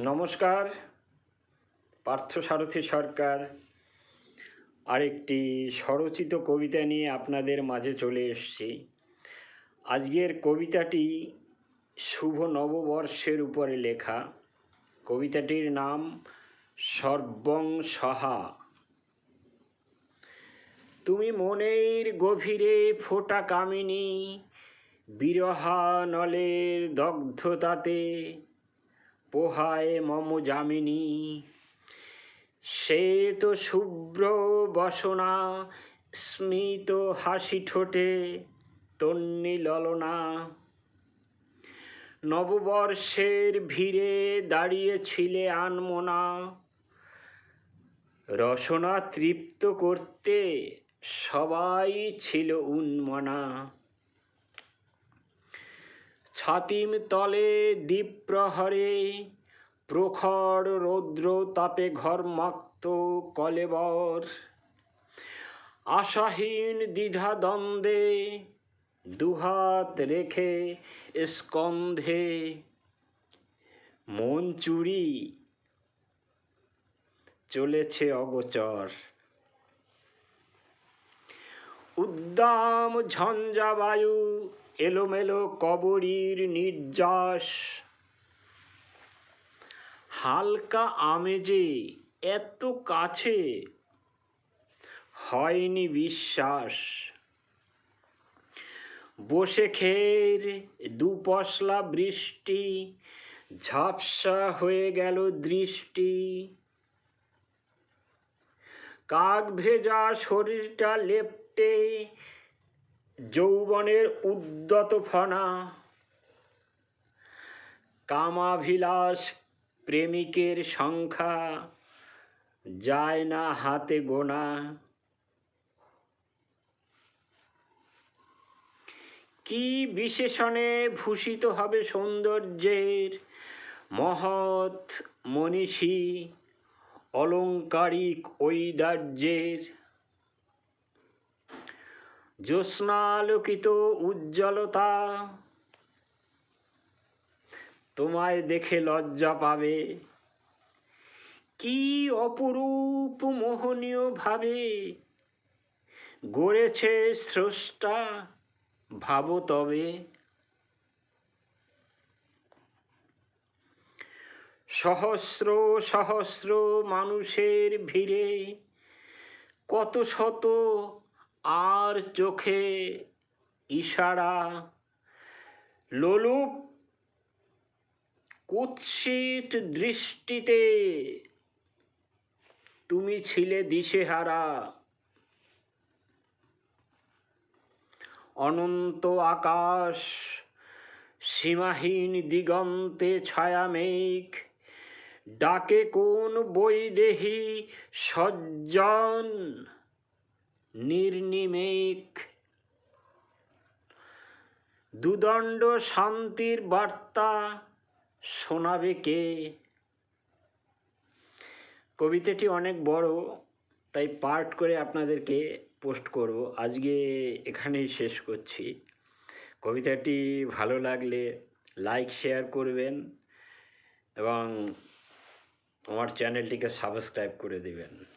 নমস্কার। পার্থ সারথী সরকার আরেকটি স্বরচিত কবিতা নিয়ে আপনাদের মাঝে চলে এসেছি। আজকের কবিতাটি শুভ নববর্ষের উপরে লেখা। কবিতাটির নাম সর্বং সহা। তুমি মনের গভীরে ফোটা কামিনী, বিরহা নলের দগ্ধতাতে পোহায় মম যামিনী। সে তো শুভ্র বসনা, স্মিত হাসি ঠোঁটে তন্নি ললনা। নববর্ষের ভিড়ে দাঁড়িয়েছিলে আনমোনা। রসনা তৃপ্ত করতে সবাই ছিল উন্মনা। ছাতিম তলে দ্বীপ প্রহরে প্রখর রৌদ্র তাপে ঘরমাক্ত কলেবর। আশাহীন দ্বিধা দ্বন্দ্বে দুহাত রেখে স্কন্ধে মন চুরি চলেছে অগোচর। উদ্দাম ঝঞ্ঝা বায়ু এলোমেলো কবরীর নির্যাস। হালকা আমেজে এত কাছে হয়নি বিশ্বাস। বসে খের দুপশলা বৃষ্টি, ঝাপসা হয়ে গেল দৃষ্টি। কাক ভেজা শরীরটা লেপটে যৌবনের উদ্যত ফনা। কামাভিলাষ প্রেমিকের সংখ্যা যায় না হাতে গোনা। কি বিশেষণে ভূষিত হবে সৌন্দর্যের মহৎ মনীষী অলংকারিক ঐদার্যের জ্যোৎস্নালোকিত উজ্জ্বলতা। তোমায় দেখে লজ্জা পাবে। কি অপরূপ মোহনীয় ভাবে গড়েছে স্রষ্টা ভাবো তবে। সহস্র সহস্র মানুষের ভিড়ে কত শত আর চোখে ইশারা। লোলুপ কুৎসিত দৃষ্টিতে তুমি ছিলে দিশেহারা। অনন্ত আকাশ সীমাহীন দিগন্তে ছায়া মেঘ ডাকে কোন বৈদেহী সজ্জন? নির্নিমেক। দুদণ্ড শান্তির বার্তা শোনাবে কে? কবিতাটি অনেক বড়, তাই পার্ট করে আপনাদেরকে পোস্ট করব। আজকে এখানেই শেষ করছি। কবিতাটি ভালো লাগলে লাইক, শেয়ার করবেন এবং আমার চ্যানেলটিকে সাবস্ক্রাইব করে দেবেন।